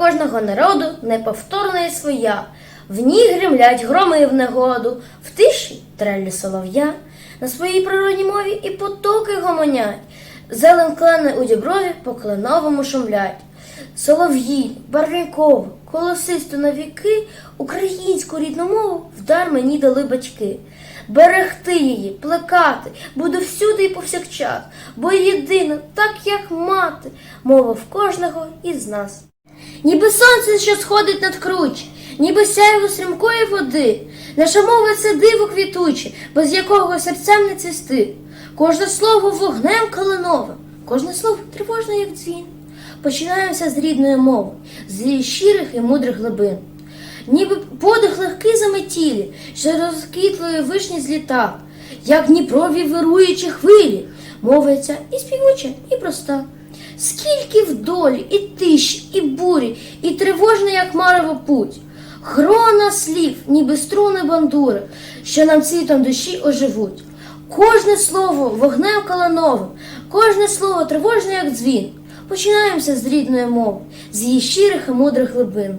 кожного народу неповторна і своя. В ній гремлять громи в негоду, в тиші трелі солов'я. На своїй природній мові і потоки гомонять. Зелен клени у діброві по кленовому шумлять. Солов'ї, барвінкову, колосисту на віки, українську рідну мову вдар мені дали батьки. Берегти її, плекати, буду всюди і повсякчас, бо єдина, так як мати, мова в кожного із нас. Ніби сонце, що сходить над круч, ніби сяйво стрімкої води. Наша мова це диво квітуче, без якого серцем не цвісти. Кожне слово вогнем калиновим, кожне слово тривожне, як дзвін. Починаємося з рідної мови, з щирих і мудрих глибин. Ніби подих легкий заметілі, що розквітлої вишні зліта, як Дніпрові вируючі хвилі, мовиться і співуча, і проста. Скільки в долі, і тиші, і бурі, і тривожна, як марево путь. Грона слів, ніби струни бандури, що нам цвітом душі оживуть. Кожне слово вогнем калановим, кожне слово тривожне, як дзвін. Починаємося з рідної мови, з її щирих і мудрих глибин.